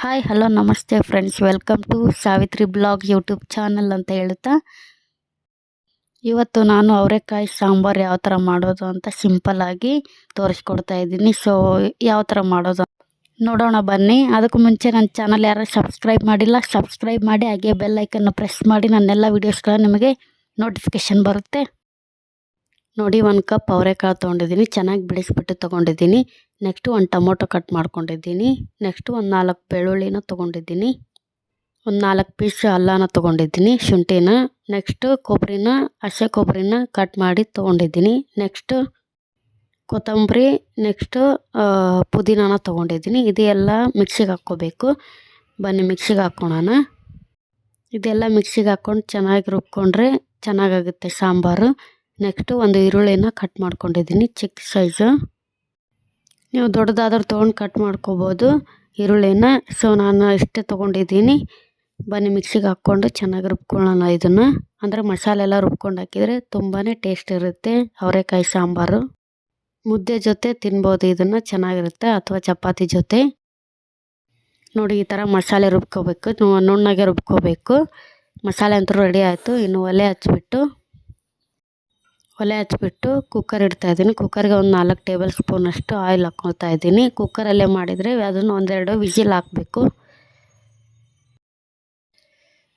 Hi hello ನಮಸ್ತೆ friends welcome to Savitri blog YouTube channel ಅಂತ ಹೇಳುತ್ತಾ ಇವತ್ತು ನಾನು ಅವರೆಕಾಯಿ ಸಾಂಬಾರು ಯಾವ ಥರ ಮಾಡೋದು ಅಂತ ಸಿಂಪಲ್ಲಾಗಿ ತೋರಿಸ್ಕೊಡ್ತಾ ಇದ್ದೀನಿ. ಸೊ ಯಾವ ಥರ ಮಾಡೋದು ನೋಡೋಣ ಬನ್ನಿ. ಅದಕ್ಕೂ ಮುಂಚೆ ನನ್ನ ಚಾನಲ್ ಯಾರು ಸಬ್ಸ್ಕ್ರೈಬ್ ಮಾಡಿಲ್ಲ ಸಬ್ಸ್ಕ್ರೈಬ್ ಮಾಡಿ, ಹಾಗೆ ಬೆಲ್ ಐಕನ್ನು ಪ್ರೆಸ್ ಮಾಡಿ ನನ್ನೆಲ್ಲ ವೀಡಿಯೋಸ್ಗಳ ನಿಮಗೆ ನೋಟಿಫಿಕೇಷನ್ ಬರುತ್ತೆ. ನೋಡಿ, ಒಂದು ಕಪ್ ಅವರೆಕಾಳು ತೊಗೊಂಡಿದ್ದೀನಿ. ಚೆನ್ನಾಗಿ ಬಿಡಿಸ್ಬಿಟ್ಟು ತೊಗೊಂಡಿದ್ದೀನಿ. ನೆಕ್ಸ್ಟು ಒಂದು ಟೊಮೊಟೊ ಕಟ್ ಮಾಡ್ಕೊಂಡಿದ್ದೀನಿ. ನೆಕ್ಸ್ಟು ಒಂದು ನಾಲ್ಕು ಬೆಳ್ಳುಳ್ಳಿನ ತೊಗೊಂಡಿದ್ದೀನಿ. ಒಂದು ನಾಲ್ಕು ಪೀಸ್ ಅಲ್ಲನ ತೊಗೊಂಡಿದ್ದೀನಿ, ಶುಂಠಿನ. ನೆಕ್ಸ್ಟು ಕೊಬ್ಬರಿನ, ಹಸೆ ಕೊಬ್ಬರಿನ ಕಟ್ ಮಾಡಿ ತೊಗೊಂಡಿದ್ದೀನಿ. ನೆಕ್ಸ್ಟು ಕೊತ್ತಂಬರಿ ನೆಕ್ಸ್ಟು ಪುದೀನಾನ ತೊಗೊಂಡಿದ್ದೀನಿ. ಇದೆಲ್ಲ ಮಿಕ್ಸಿಗೆ ಹಾಕ್ಕೋಬೇಕು. ಬನ್ನಿ ಮಿಕ್ಸಿಗೆ ಹಾಕ್ಕೊಳೋಣ ಇದೆಲ್ಲ ಮಿಕ್ಸಿಗೆ ಹಾಕ್ಕೊಂಡು ಚೆನ್ನಾಗಿ ರುಬ್ಕೊಂಡ್ರೆ ಚೆನ್ನಾಗಾಗುತ್ತೆ ಸಾಂಬಾರು. ನೆಕ್ಸ್ಟು ಒಂದು ಈರುಳ್ಳಿನ ಕಟ್ ಮಾಡ್ಕೊಂಡಿದ್ದೀನಿ ಚಿಕ್ಕ ಸೈಜು ನೀವು ದೊಡ್ಡದಾದ್ರೂ ತೊಗೊಂಡು ಕಟ್ ಮಾಡ್ಕೋಬೋದು. ಈರುಳ್ಳಿನ ಸೊ ನಾನು ಇಷ್ಟೇ ತೊಗೊಂಡಿದ್ದೀನಿ. ಬನ್ನಿ, ಮಿಕ್ಸಿಗೆ ಹಾಕ್ಕೊಂಡು ಚೆನ್ನಾಗಿ ರುಬ್ಕೊಳ್ಳೋಣ ಇದನ್ನು. ಅಂದರೆ ಮಸಾಲೆ ಎಲ್ಲ ರುಬ್ಕೊಂಡು ಹಾಕಿದರೆ ತುಂಬಾ ಟೇಸ್ಟ್ ಇರುತ್ತೆ. ಅವರೆಕಾಯಿ ಸಾಂಬಾರು. ಮುದ್ದೆ ಜೊತೆ ತಿನ್ಬೋದು ಇದನ್ನು. ಚೆನ್ನಾಗಿರುತ್ತೆ. ಅಥವಾ ಚಪಾತಿ ಜೊತೆ. ನೋಡಿ, ಈ ಥರ ಮಸಾಲೆ ರುಬ್ಕೋಬೇಕು. ನುಣ್ಣಗೆ ರುಬ್ಕೋಬೇಕು. ಮಸಾಲೆ ಅಂತೂ ರೆಡಿ ಆಯಿತು. ಇನ್ನು ಒಲೆ ಹಚ್ಬಿಟ್ಟು ಒಲೆ ಹಚ್ಬಿಟ್ಟು ಕುಕ್ಕರ್ ಇಡ್ತಾಯಿದ್ದೀನಿ ಕುಕ್ಕರ್ಗೆ ಒಂದು ನಾಲ್ಕು ಟೇಬಲ್ ಸ್ಪೂನಷ್ಟು ಆಯಿಲ್ ಹಾಕ್ಕೊಳ್ತಾ ಇದ್ದೀನಿ. ಕುಕ್ಕರಲ್ಲೇ ಮಾಡಿದರೆ ಅದನ್ನು ಒಂದೆರಡು ವಿಜಿಲ್ ಹಾಕಬೇಕು.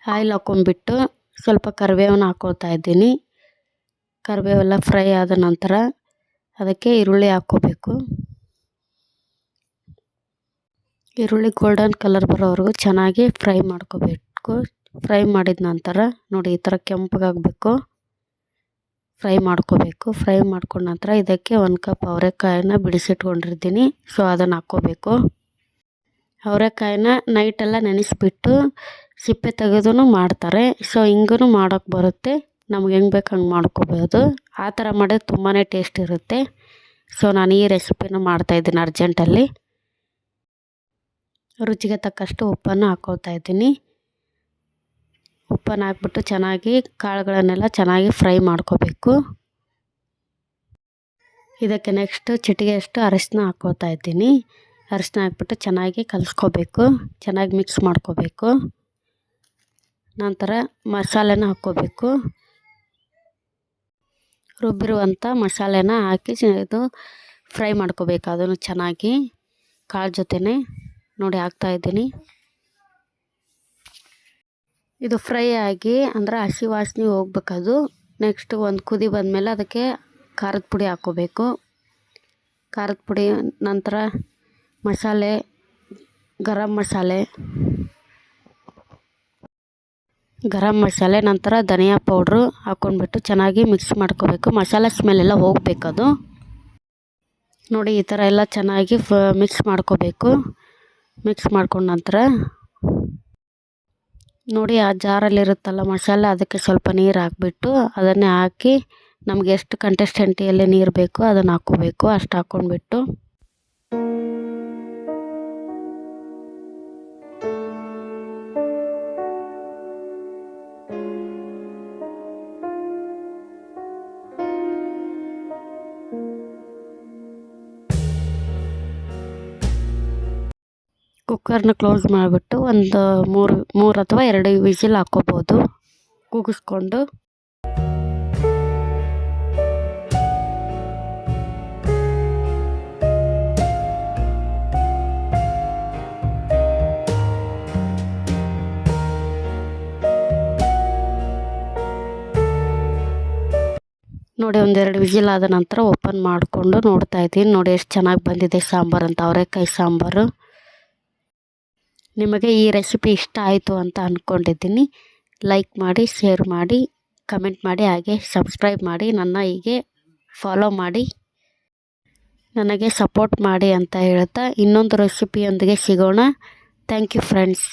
ಆಯಿಲ್ ಹಾಕ್ಕೊಂಬಿಟ್ಟು ಸ್ವಲ್ಪ ಕರಿಬೇವನ್ನ ಹಾಕ್ಕೊಳ್ತಾ ಇದ್ದೀನಿ. ಕರಿಬೇವೆಲ್ಲ ಫ್ರೈ ಆದ ನಂತರ ಅದಕ್ಕೆ ಈರುಳ್ಳಿ ಹಾಕ್ಕೋಬೇಕು. ಈರುಳ್ಳಿ ಗೋಲ್ಡನ್ ಕಲರ್ ಬರೋವರೆಗೂ ಚೆನ್ನಾಗಿ ಫ್ರೈ ಮಾಡ್ಕೋಬೇಕು. ಫ್ರೈ ಮಾಡಿದ ನಂತರ ನೋಡಿ ಈ ಥರ ಕೆಂಪಗಾಗಬೇಕು. ಫ್ರೈ ಮಾಡ್ಕೋಬೇಕು. ಫ್ರೈ ಮಾಡ್ಕೊಂಡ ನಂತರ ಇದಕ್ಕೆ ಒಂದು ಕಪ್ ಅವರೆಕಾಯನ್ನ ಬಿಡಿಸಿಟ್ಕೊಂಡಿರ್ತೀನಿ. ಸೊ ಅದನ್ನು ಹಾಕ್ಕೋಬೇಕು. ಅವರೆಕಾಯನ್ನ ನೈಟೆಲ್ಲ ನೆನೆಸಿಬಿಟ್ಟು ಸಿಪ್ಪೆ ತೆಗೆದೂ ಮಾಡ್ತಾರೆ. ಸೊ ಹಿಂಗೂ ಮಾಡೋಕ್ಕೆ ಬರುತ್ತೆ. ನಮ್ಗೆ ಹೆಂಗೆ ಬೇಕು ಹಂಗೆ ಮಾಡ್ಕೋಬೋದು. ಆ ಥರ ಮಾಡಿದ್ರೆ ತುಂಬಾ ಟೇಸ್ಟ್ ಇರುತ್ತೆ. ಸೊ ನಾನು ಈ ರೆಸಿಪಿನ ಮಾಡ್ತಾಯಿದ್ದೀನಿ ಅರ್ಜೆಂಟಲ್ಲಿ ರುಚಿಗೆ ತಕ್ಕಷ್ಟು ಉಪ್ಪನ್ನು ಹಾಕ್ಕೊಳ್ತಾ ಇದ್ದೀನಿ. ಉಪ್ಪನ್ನು ಹಾಕ್ಬಿಟ್ಟು ಚೆನ್ನಾಗಿ ಕಾಳುಗಳನ್ನೆಲ್ಲ ಚೆನ್ನಾಗಿ ಫ್ರೈ ಮಾಡ್ಕೋಬೇಕು. ಇದಕ್ಕೆ ನೆಕ್ಸ್ಟ್ ಚಿಟಿಗೆಯಷ್ಟು ಅರಿಶಿನ ಹಾಕ್ಕೋತಾ ಇದ್ದೀನಿ. ಅರಿಶಿನ ಹಾಕ್ಬಿಟ್ಟು ಚೆನ್ನಾಗಿ ಕಲಿಸ್ಕೋಬೇಕು. ಚೆನ್ನಾಗಿ ಮಿಕ್ಸ್ ಮಾಡ್ಕೋಬೇಕು. ನಂತರ ಮಸಾಲೆನ ಹಾಕ್ಕೋಬೇಕು. ರುಬ್ಬಿರುವಂಥ ಮಸಾಲೆನ ಹಾಕಿ ಇದು ಫ್ರೈ ಮಾಡ್ಕೋಬೇಕು. ಅದನ್ನು ಚೆನ್ನಾಗಿ ಕಾಳು ಜೊತೆನೆ ನೋಡಿ ಹಾಕ್ತಾಯಿದ್ದೀನಿ ಇದು ಫ್ರೈ ಆಗಿ ಅಂದ್ರೆ ಹಸಿ ವಾಸನೆ ಹೋಗ್ಬೇಕದು. ನೆಕ್ಸ್ಟ್ ಒಂದು ಕುದಿ ಬಂದಮೇಲೆ ಅದಕ್ಕೆ ಖಾರದ ಪುಡಿ ಹಾಕ್ಕೋಬೇಕು ಖಾರದ ಪುಡಿ, ನಂತರ ಮಸಾಲೆ, ಗರಂ ಮಸಾಲೆ. ಗರಂ ಮಸಾಲೆ, ನಂತರ ಧನಿಯಾ ಪೌಡ್ರು ಹಾಕ್ಕೊಂಡ್ಬಿಟ್ಟು ಚೆನ್ನಾಗಿ ಮಿಕ್ಸ್ ಮಾಡ್ಕೋಬೇಕು. ಮಸಾಲೆ ಸ್ಮೆಲ್ಲೆಲ್ಲ ಹೋಗಬೇಕದು. ನೋಡಿ, ಈ ಥರ ಎಲ್ಲ ಚೆನ್ನಾಗಿ ಮಿಕ್ಸ್ ಮಾಡ್ಕೋಬೇಕು. ಮಿಕ್ಸ್ ಮಾಡ್ಕೊಂಡ ನಂತರ ನೋಡಿ ಆ ಜಾರಲ್ಲಿರುತ್ತಲ್ಲ ಮಸಾಲೆ, ಅದಕ್ಕೆ ಸ್ವಲ್ಪ ನೀರು ಹಾಕ್ಬಿಟ್ಟು ಅದನ್ನೇ ಹಾಕಿ ನಮ್ಗೆ ಎಷ್ಟು ಕಂಟೆಸ್ಟೆಂಟಿಯಲ್ಲಿ ನೀರು ಬೇಕೋ ಅದನ್ನು ಹಾಕ್ಕೋಬೇಕು. ಅಷ್ಟು ಹಾಕ್ಕೊಂಡ್ಬಿಟ್ಟು ಕುಕ್ಕರ್ನ ಕ್ಲೋಸ್ ಮಾಡಿಬಿಟ್ಟು ಒಂದು ಮೂರು ಮೂರು ಅಥವಾ ಎರಡು ವಿಸಿಲ್ ಹಾಕ್ಕೋಬೋದು. ಕೂಗಿಸ್ಕೊಂಡು. ನೋಡಿ, ಒಂದೆರಡು ವಿಜಿಲ್ ಆದ ನಂತರ ಓಪನ್ ಮಾಡಿಕೊಂಡು ನೋಡ್ತಾ ಇದ್ದೀನಿ. ನೋಡಿ, ಎಷ್ಟು ಚೆನ್ನಾಗಿ ಬಂದಿದೆ ಸಾಂಬಾರು ಅಂತ. ಅವರೇಕಾಯಿ ಸಾಂಬಾರು. ನಿಮಗೆ ಈ ರೆಸಿಪಿ ಇಷ್ಟ ಆಯಿತು ಅಂತ ಅಂದ್ಕೊಂಡಿದ್ದೀನಿ ಲೈಕ್ ಮಾಡಿ ಶೇರ್ ಮಾಡಿ ಕಮೆಂಟ್ ಮಾಡಿ, ಹಾಗೆ ಸಬ್ಸ್ಕ್ರೈಬ್ ಮಾಡಿ, ನನ್ನ ಹೀಗೆ ಫಾಲೋ ಮಾಡಿ. ನನಗೆ ಸಪೋರ್ಟ್ ಮಾಡಿ ಅಂತ ಹೇಳ್ತಾ ಇನ್ನೊಂದು ರೆಸಿಪಿಯೊಂದಿಗೆ ಸಿಗೋಣ. Thank you friends